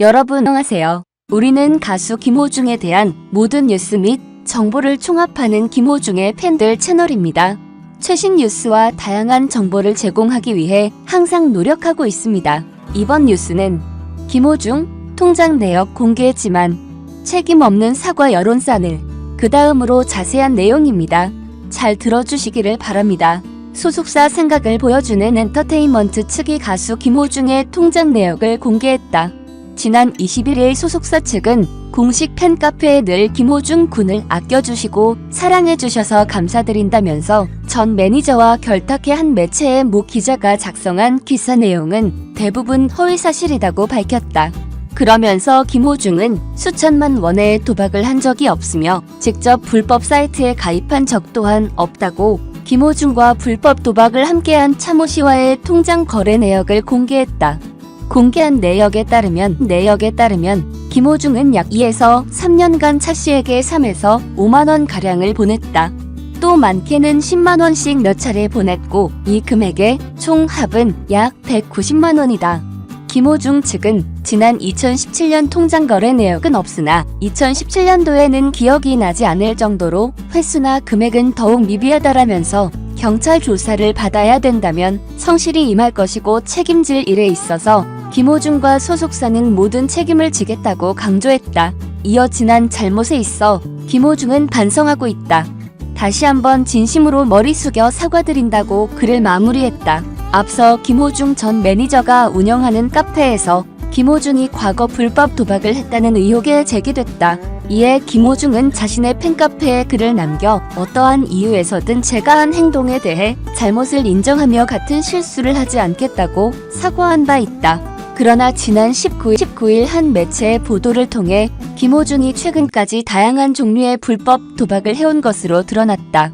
여러분 안녕하세요. 우리는 가수 김호중에 대한 모든 뉴스 및 정보를 총합하는 김호중의 팬들 채널입니다. 최신 뉴스와 다양한 정보를 제공하기 위해 항상 노력하고 있습니다. 이번 뉴스는 김호중 통장 내역 공개했지만 책임 없는 사과 여론산을 그 다음으로 자세한 내용입니다. 잘 들어주시기를 바랍니다. 소속사 생각을 보여주는 엔터테인먼트 측이 가수 김호중의 통장 내역을 공개했다. 지난 21일 소속사 측은 공식 팬카페에 늘 김호중 군을 아껴주시고 사랑해주셔서 감사드린다면서 전 매니저와 결탁해 한 매체의 모 기자가 작성한 기사 내용은 대부분 허위사실이라고 밝혔다. 그러면서 김호중은 수천만 원의 도박을 한 적이 없으며 직접 불법 사이트에 가입한 적 또한 없다고 김호중과 불법 도박을 함께한 차모 씨와의 통장 거래 내역을 공개했다. 공개한 내역에 따르면 내역에 따르면 김호중은 약 2에서 3년간 차 씨에게 3에서 5만 원 가량을 보냈다. 또 많게는 10만 원씩 몇 차례 보냈고 이 금액의 총 합은 약 190만 원이다. 김호중 측은 지난 2017년 통장 거래 내역은 없으나 2017년도에는 기억이 나지 않을 정도로 횟수나 금액은 더욱 미비하다라면서 경찰 조사를 받아야 된다면 성실히 임할 것이고 책임질 일에 있어서 김호중과 소속사는 모든 책임을 지겠다고 강조했다. 이어 지난 잘못에 있어 김호중은 반성하고 있다. 다시 한번 진심으로 머리 숙여 사과드린다고 글을 마무리했다. 앞서 김호중 전 매니저가 운영하는 카페에서 김호중이 과거 불법 도박을 했다는 의혹이 제기됐다. 이에 김호중은 자신의 팬카페에 글을 남겨 어떠한 이유에서든 제가 한 행동에 대해 잘못을 인정하며 같은 실수를 하지 않겠다고 사과한 바 있다. 그러나 지난 19일, 19일 한 매체의 보도를 통해 김호중이 최근까지 다양한 종류의 불법 도박을 해온 것으로 드러났다.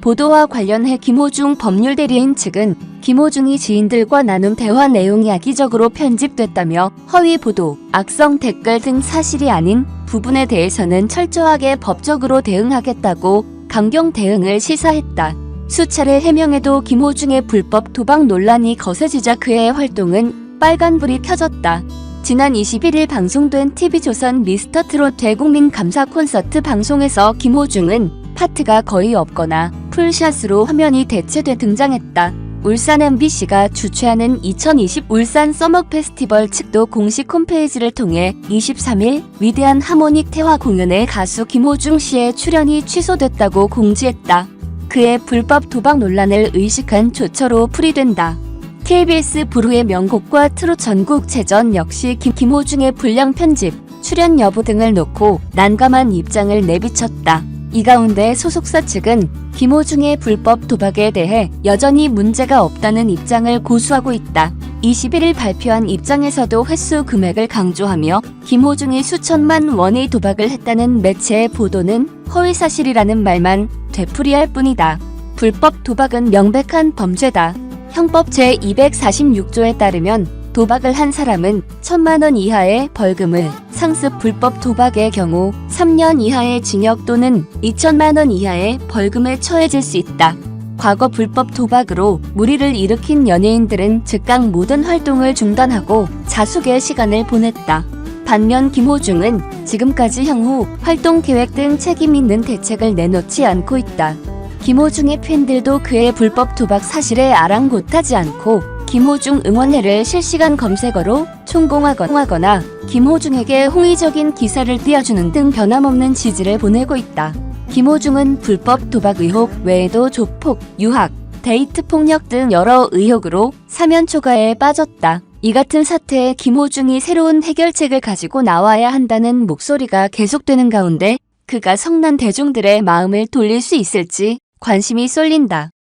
보도와 관련해 김호중 법률대리인 측은 김호중이 지인들과 나눈 대화 내용이 악의적으로 편집됐다며 허위 보도, 악성 댓글 등 사실이 아닌 부분에 대해서는 철저하게 법적으로 대응하겠다고 강경 대응을 시사했다. 수차례 해명에도 김호중의 불법 도박 논란이 거세지자 그의 활동은 빨간불이 켜졌다. 지난 21일 방송된 TV조선 미스터트롯 대국민 감사 콘서트 방송에서 김호중은 파트가 거의 없거나 풀샷으로 화면이 대체돼 등장했다. 울산 MBC가 주최하는 2020 울산 서머 페스티벌 측도 공식 홈페이지를 통해 23일 위대한 하모닉 태화 공연에 가수 김호중 씨의 출연이 취소됐다고 공지했다. 그의 불법 도박 논란을 의식한 조처로 풀이된다. KBS 부르의 명곡과 트롯 전국체전 역시 김, 김호중의 불량 편집, 출연 여부 등을 놓고 난감한 입장을 내비쳤다. 이 가운데 소속사 측은 김호중의 불법 도박에 대해 여전히 문제가 없다는 입장을 고수하고 있다. 21일 발표한 입장에서도 횟수 금액을 강조하며 김호중이 수천만 원의 도박을 했다는 매체의 보도는 허위사실이라는 말만 되풀이할 뿐이다. 불법 도박은 명백한 범죄다. 형법 제246조에 따르면 도박을 한 사람은 천만 원 이하의 벌금을, 상습 불법 도박의 경우 3년 이하의 징역 또는 2천만 원 이하의 벌금에 처해질 수 있다. 과거 불법 도박으로 무리를 일으킨 연예인들은 즉각 모든 활동을 중단하고 자숙의 시간을 보냈다. 반면 김호중은 지금까지 향후 활동 계획 등 책임 있는 대책을 내놓지 않고 있다. 김호중의 팬들도 그의 불법 도박 사실에 아랑곳하지 않고 김호중 응원회를 실시간 검색어로 총공하거나 김호중에게 홍의적인 기사를 띄워주는 등 변함없는 지지를 보내고 있다. 김호중은 불법 도박 의혹 외에도 조폭, 유학, 데이트 폭력 등 여러 의혹으로 사면 초과에 빠졌다. 이 같은 사태에 김호중이 새로운 해결책을 가지고 나와야 한다는 목소리가 계속되는 가운데 그가 성난 대중들의 마음을 돌릴 수 있을지 관심이 쏠린다.